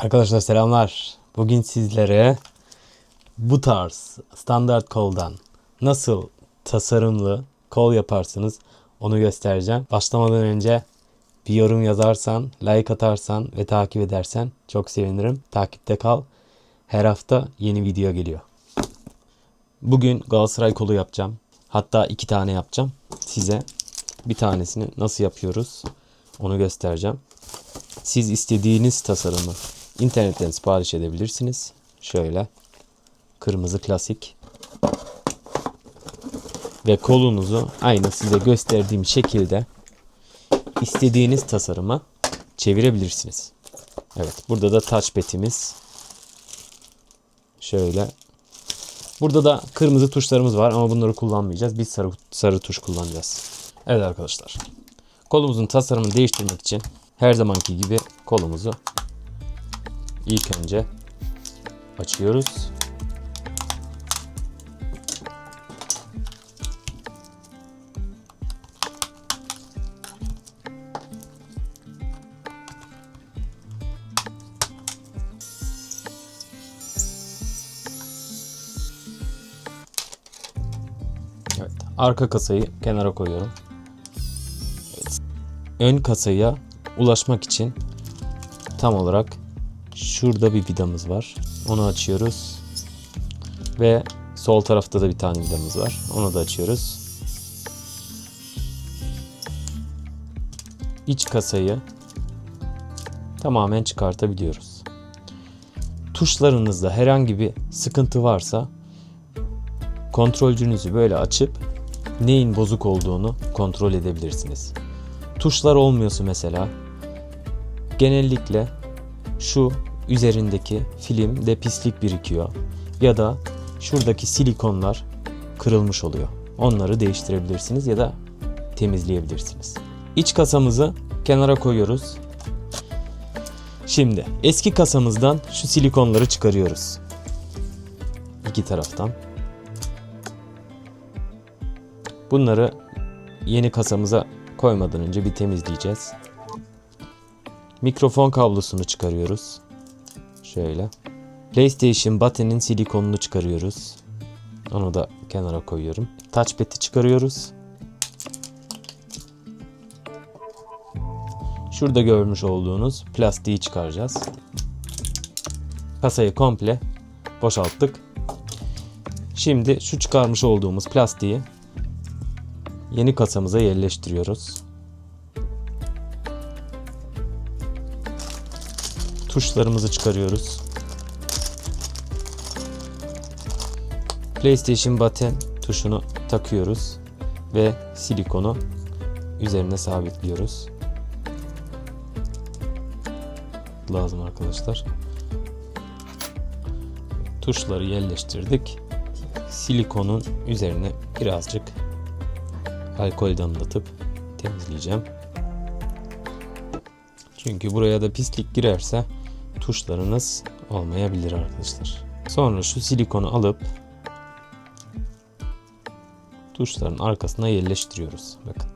Arkadaşlar selamlar. Bugün sizlere bu tarz standart koldan nasıl tasarımlı kol yaparsınız onu göstereceğim. Başlamadan önce bir yorum yazarsan, like atarsan ve takip edersen çok sevinirim. Takipte kal. Her hafta yeni video geliyor. Bugün Galatasaray kolu yapacağım. Hatta iki tane yapacağım. Size bir tanesini nasıl yapıyoruz onu göstereceğim. Siz istediğiniz tasarımı internetten sipariş edebilirsiniz. Şöyle kırmızı klasik ve kolunuzu aynı size gösterdiğim şekilde istediğiniz tasarıma çevirebilirsiniz. Evet burada da touchpad'imiz şöyle Burada da kırmızı tuşlarımız var ama bunları kullanmayacağız. Biz sarı, sarı tuş kullanacağız. Evet arkadaşlar. Kolumuzun tasarımını değiştirmek için her zamanki gibi kolumuzu ilk önce açıyoruz. Evet, arka kasayı kenara koyuyorum. Evet. Ön kasaya ulaşmak için tam olarak şurada bir vidamız var. Onu açıyoruz. Ve sol tarafta da bir tane vidamız var. Onu da açıyoruz. İç kasayı tamamen çıkartabiliyoruz. Tuşlarınızda herhangi bir sıkıntı varsa kontrolcünüzü böyle açıp neyin bozuk olduğunu kontrol edebilirsiniz. Tuşlar olmuyorsa mesela genellikle şu üzerindeki filmde pislik birikiyor ya da şuradaki silikonlar kırılmış oluyor. Onları değiştirebilirsiniz ya da temizleyebilirsiniz. İç kasamızı kenara koyuyoruz. Şimdi eski kasamızdan şu silikonları çıkarıyoruz. İki taraftan. Bunları yeni kasamıza koymadan önce bir temizleyeceğiz. Mikrofon kablosunu çıkarıyoruz. Şöyle. PlayStation button'in silikonunu çıkarıyoruz. Onu da kenara koyuyorum. Touchpad'i çıkarıyoruz. Şurada görmüş olduğunuz plastiği çıkaracağız. Kasayı komple boşalttık. Şimdi şu çıkarmış olduğumuz plastiği yeni kasamıza yerleştiriyoruz. Tuşlarımızı çıkarıyoruz. PlayStation button tuşunu takıyoruz ve silikonu üzerine sabitliyoruz. Lazım arkadaşlar. Tuşları yerleştirdik. Silikonun üzerine birazcık alkol damlatıp temizleyeceğim. Çünkü buraya da pislik girerse tuşlarınız olmayabilir arkadaşlar. Sonra şu silikonu alıp tuşların arkasına yerleştiriyoruz. Bakın.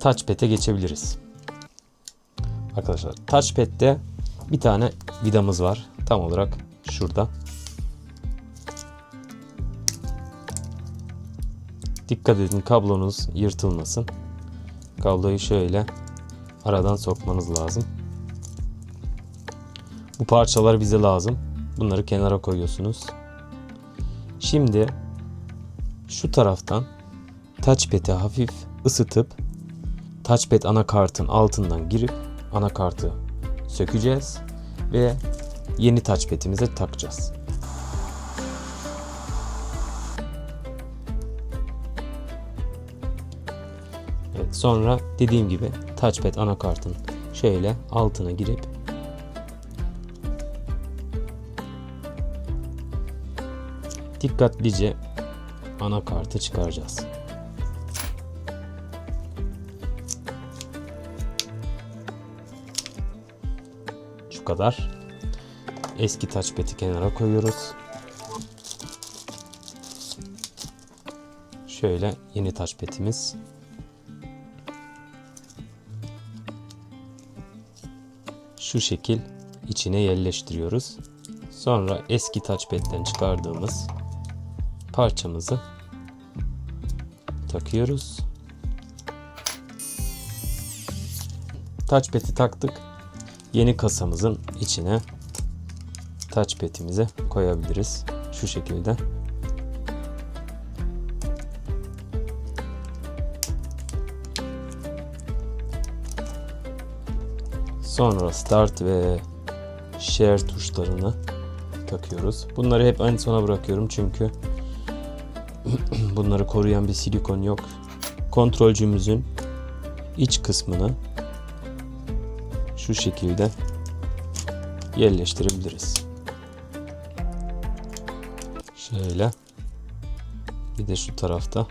Touchpad'e geçebiliriz. Arkadaşlar Touchpad'de bir tane vidamız var. Tam olarak şurada. Dikkat edin kablonuz yırtılmasın. Kabloyu şöyle aradan sokmanız lazım. Bu parçalar bize lazım. Bunları kenara koyuyorsunuz. Şimdi şu taraftan touchpad'i hafif ısıtıp touchpad anakartın altından girip anakartı sökeceğiz ve yeni touchpad'imize takacağız. Evet, sonra dediğim gibi touchpad anakartın şöyle altına girip dikkatlice anakartı çıkaracağız. Şu kadar. Eski touchpad'i kenara koyuyoruz. Şöyle yeni touchpad'imiz. Şu şekil içine yerleştiriyoruz. Sonra eski touchpad'den çıkardığımız parçamızı takıyoruz. Touchpad'i taktık. Yeni kasamızın içine touchpad'imizi koyabiliriz. Şu şekilde. Sonra start ve share tuşlarını takıyoruz. Bunları hep en sona bırakıyorum çünkü bunları koruyan bir silikon yok. Kontrolcümüzün iç kısmını şu şekilde yerleştirebiliriz. Şöyle. Bir de şu tarafta.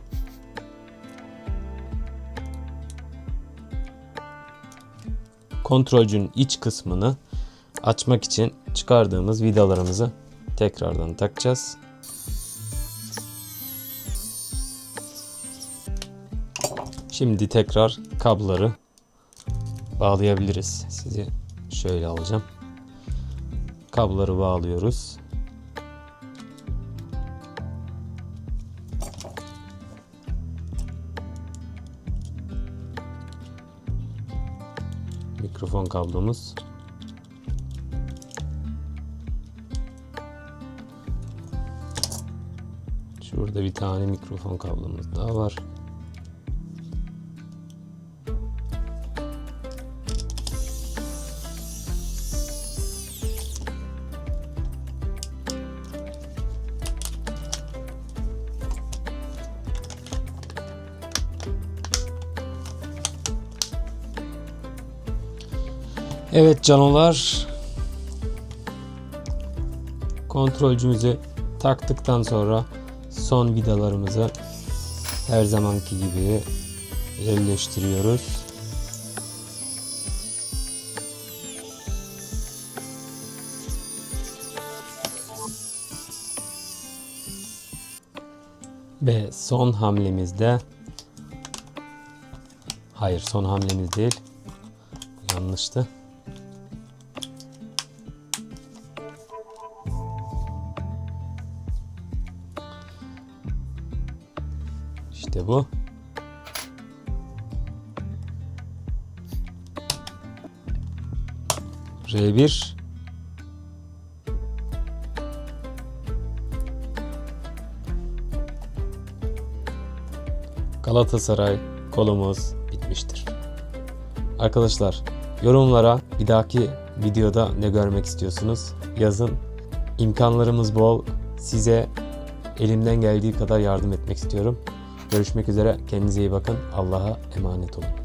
Kontrolcünün iç kısmını açmak için çıkardığımız vidalarımızı tekrardan takacağız. Şimdi tekrar kabloları bağlayabiliriz. Sizi şöyle alacağım. Kabloları bağlıyoruz. Mikrofon kablomuz. Şurada bir tane mikrofon kablomuz daha var. Evet canolar. Kontrolcümüzü taktıktan sonra son vidalarımızı her zamanki gibi yerleştiriyoruz. Ve son hamlemizde Hayır son hamlemiz değil. Yanlıştı. İşte bu. R1 Galatasaray kolumuz bitmiştir. Arkadaşlar yorumlara bir dahaki videoda ne görmek istiyorsunuz yazın. İmkanlarımız bol. Size elimden geldiği kadar yardım etmek istiyorum. Görüşmek üzere. Kendinize iyi bakın. Allah'a emanet olun.